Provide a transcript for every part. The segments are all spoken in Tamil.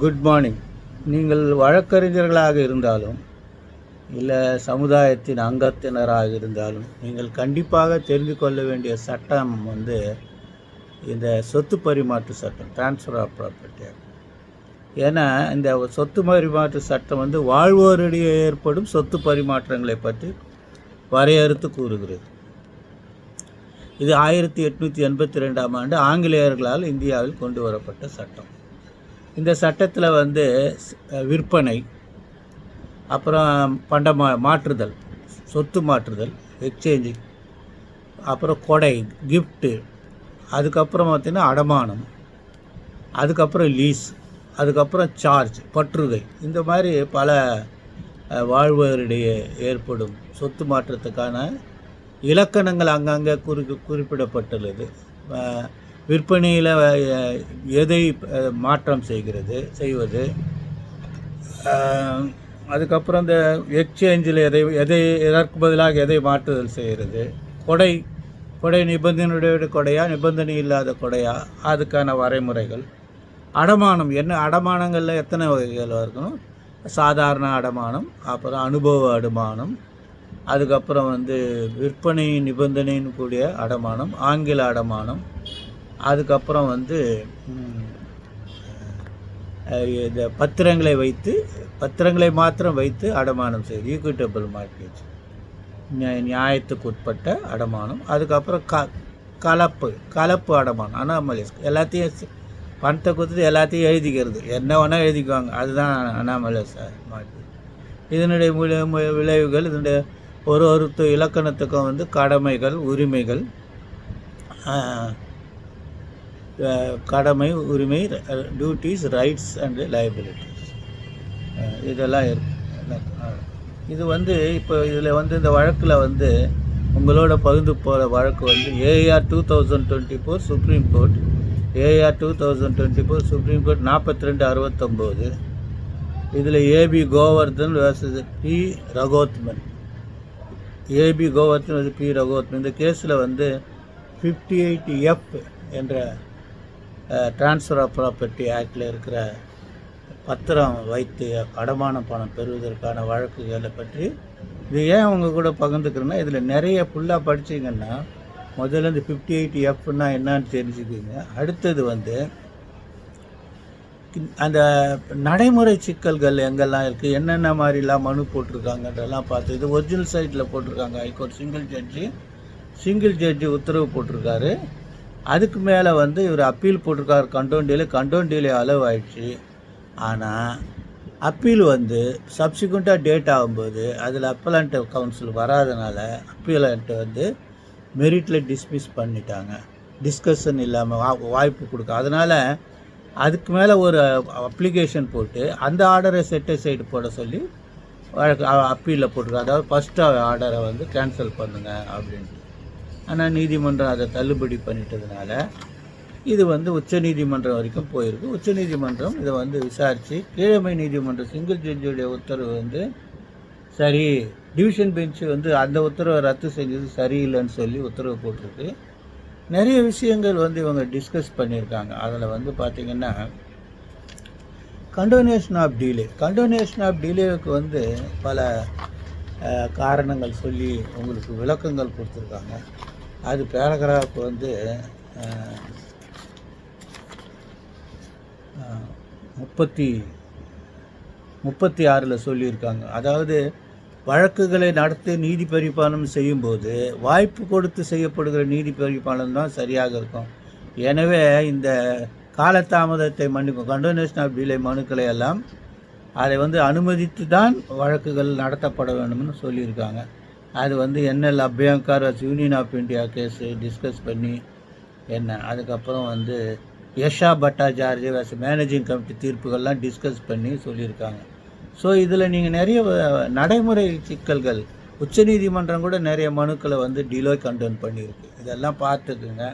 குட் மார்னிங் நீங்கள் வழக்கறிஞர்களாக இருந்தாலும் இல்லை சமுதாயத்தின் அங்கத்தினராக இருந்தாலும் நீங்கள் கண்டிப்பாக தெரிந்து கொள்ள வேண்டிய சட்டம் வந்து இந்த சொத்து பரிமாற்று சட்டம் ட்ரான்ஸ்ஃபர் ஆஃப் ப்ராப்பர்ட்டி ஏன்னா இந்த சொத்து பரிமாற்று சட்டம் வந்து வாழ்வோரிடையே ஏற்படும் சொத்து பரிமாற்றங்களை பற்றி வரையறுத்து கூறுகிறது. இது ஆயிரத்தி எட்நூற்றி எண்பத்தி ரெண்டாம் ஆண்டு ஆங்கிலேயர்களால் இந்தியாவில் கொண்டு வரப்பட்ட சட்டம். இந்த சட்டத்தில் வந்து விற்பனை அப்புறம் பண்ட மா மாற்றுதல் சொத்து மாற்றுதல் எக்ஸ்சேஞ்சு அப்புறம் கொடை கிஃப்ட்டு அதுக்கப்புறம் பார்த்திங்கன்னா அடமானம் அதுக்கப்புறம் லீஸ் அதுக்கப்புறம் சார்ஜ் பற்றுகை இந்த மாதிரி பல வாழ்வோரிடையே ஏற்படும் சொத்து மாற்றத்துக்கான இலக்கணங்கள் அங்கங்கே குறி குறிப்பிடப்பட்டுள்ளது. விற்பனையில் எதை மாற்றம் செய்கிறது செய்வது அதுக்கப்புறம் இந்த எக்ஸ்சேஞ்சில் எதை எதை எதற்கு பதிலாக எதை மாற்றுதல் செய்கிறது கொடை கொடை நிபந்தனையுடைய கொடையா நிபந்தனை இல்லாத கொடையா அதுக்கான வரைமுறைகள் அடமானம் என்ன அடமானங்களில் எத்தனை வகைகள் இருக்கணும்? சாதாரண அடமானம் அப்புறம் அனுபவ அடமானம் அதுக்கப்புறம் வந்து விற்பனை நிபந்தனைன்னு கூடிய அடமானம் ஆங்கில அடமானம் அதுக்கப்புறம் வந்து இந்த பத்திரங்களை வைத்து பத்திரங்களை மாத்திரம் வைத்து அடமானம் செய்து ஈக்விட்டபிள் மார்க்கேஜ் நியாயத்துக்கு உட்பட்ட அடமானம் அதுக்கப்புறம் க கலப்பு கலப்பு அடமானம் அனாமலிஸ் எல்லாத்தையும் பணத்தை கொடுத்துட்டு எல்லாத்தையும் எழுதிக்கிறது. என்ன வேணால் எழுதிக்குவாங்க. அதுதான் அனாமலிஸ் மார்க்கேஜ் இதனுடைய விளைவுகள் இதனுடைய ஒரு ஒரு இலக்கணத்துக்கும் வந்து கடமைகள் உரிமைகள் கடமை உரிமை டியூட்டிஸ் ரைட்ஸ் அண்டு லைபிலிட்டிஸ் இதெல்லாம் இருக்கு. இது வந்து இப்போ இதில் வந்து இந்த வழக்கில் வந்து உங்களோட பகிர்ந்து போகிற வழக்கு வந்து AIR two thousand twenty four supreme court AIR two thousand twenty four supreme court நாற்பத்தி ரெண்டு அறுபத்தொம்போது இதில் AP Govardhan versus P Ragothaman. AP Govardhan P Ragothaman. இந்த கேஸில் வந்து ஃபிஃப்டி எயிட் எஃப் என்ற டிரான்ஸ்ஃபர் ஆஃப் ப்ராப்பர்ட்டி ஆக்டில் இருக்கிற பத்திரம் வைத்து அடமான பணம் பெறுவதற்கான வழக்குகளை பற்றி இது ஏன் அவங்க கூட பகிர்ந்துக்கிறேன்னா இதில் நிறைய ஃபுல்லாக படிச்சிங்கன்னா முதல்ல இந்த ஃபிஃப்டி எயிட் எஃப்னா என்னான்னு தெரிஞ்சுக்கிங்க. அடுத்தது வந்து அந்த நடைமுறை சிக்கல்கள் எங்கெல்லாம் இருக்குது என்னென்ன மாதிரிலாம் மனு போட்டிருக்காங்கன்றெல்லாம் பார்த்து இது ஒரிஜினல் சைட்டில் போட்டிருக்காங்க high court single judge single judge உத்தரவு போட்டிருக்காரு. அதுக்கு மேலே வந்து இவர் அப்பீல் போட்டிருக்கார் கண்டோன் டீலே கண்டோன் டீலே அளவு ஆயிடுச்சு ஆனால் அப்பீல் வந்து சப்சிக்வெண்ட்டாக டேட் ஆகும்போது அதில் அப்பலண்ட் கவுன்சில் வராதனால அப்பீலண்ட்டை வந்து மெரிட்டில் டிஸ்மிஸ் பண்ணிட்டாங்க. டிஸ்கஷன் இல்லாமல் வாய்ப்பு கொடுக்க. அதனால் அதுக்கு மேலே ஒரு அப்ளிகேஷன் போட்டு அந்த ஆர்டரை செட்டை சைடு போட சொல்லி வழக்கு அப்பீலில் போட்டிருக்காங்க அதாவது ஃபஸ்ட்டு ஆர்டரை வந்து கேன்சல் பண்ணுங்க அப்படின்ட்டு. ஆனால் நீதிமன்றம் அதை தள்ளுபடி பண்ணிட்டதுனால இது வந்து உச்சநீதிமன்றம் வரைக்கும் போயிருக்கு. உச்சநீதிமன்றம் இதை வந்து விசாரித்து கீழமை நீதிமன்றம் சிங்கிள் ஜட்ஜுடைய உத்தரவு வந்து சரி டிவிஷன் பெஞ்சு வந்து அந்த உத்தரவை ரத்து செஞ்சது சரியில்லைன்னு சொல்லி உத்தரவு போட்டிருக்கு. நிறைய விஷயங்கள் வந்து இவங்க டிஸ்கஸ் பண்ணியிருக்காங்க. அதில் வந்து பார்த்திங்கன்னா condonation of delay condonation of டீலேவுக்கு வந்து பல காரணங்கள் சொல்லி உங்களுக்கு விளக்கங்கள் கொடுத்துருக்காங்க. அது பேராகிராஃப் வந்து முப்பத்தி முப்பத்தி ஆறில் சொல்லியிருக்காங்க. அதாவது வழக்குகளை நடத்தி நீதி பரிபாலனம் செய்யும்போது வாய்ப்பு கொடுத்து செய்யப்படுகிற நீதி பரிபாலனம் தான் சரியாக இருக்கும். எனவே இந்த காலதாமதத்தை மன்னிக்கும் கண்டோனேஷன் ஆஃப் டிலே மனுக்களை எல்லாம் அதை வந்து அனுமதித்து தான் வழக்குகள் நடத்தப்பட வேண்டும்னு சொல்லியிருக்காங்க. அது வந்து NL Abhyankar union of India case discuss பண்ணி என்ன அதுக்கப்புறம் வந்து யஷா பட்டாச்சார்ஜி மேனேஜிங் கமிட்டி தீர்ப்புகள்லாம் டிஸ்கஸ் பண்ணி சொல்லியிருக்காங்க. ஸோ இதில் நீங்கள் நிறைய நடைமுறை சிக்கல்கள் உச்சநீதிமன்றம் கூட நிறைய மனுக்களை வந்து டிலோ கண்டோன் பண்ணியிருக்கு. இதெல்லாம் பார்த்துக்குங்க.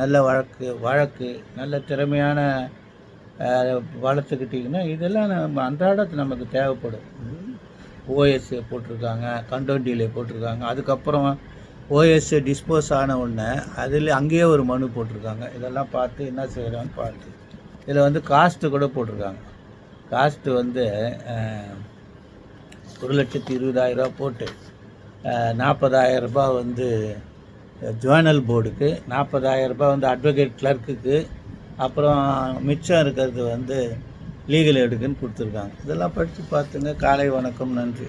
நல்ல வழக்கு வழக்கு நல்ல திறமையான வளர்த்துக்கிட்டிங்கன்னா இதெல்லாம் நம்ம அன்றாட நமக்கு தேவைப்படும். ஓஎஸ்ஏ போட்டிருக்காங்க கண்டோன் போட்டிருக்காங்க. அதுக்கப்புறம் ஓஎஸ்ஏ டிஸ்போஸ் ஆன உடனே அதில் அங்கேயே ஒரு மனு போட்டிருக்காங்க. இதெல்லாம் பார்த்து என்ன செய்கிறான்னு பார்த்து. இதில் வந்து காஸ்ட்டு கூட போட்டிருக்காங்க. காஸ்ட்டு வந்து ஒரு லட்சத்தி இருபதாயிரரூபா போட்டு நாற்பதாயிரம் வந்து ஜேர்னல் போர்டுக்கு நாற்பதாயிரரூபா வந்து அட்வொகேட் கிளர்க்குக்கு அப்புறம் மிச்சம் இருக்கிறது வந்து லீகல் எடுக்குன்னு கொடுத்துருக்காங்க. இதெல்லாம் படித்து பார்த்துங்க. காலை வணக்கம். நன்றி.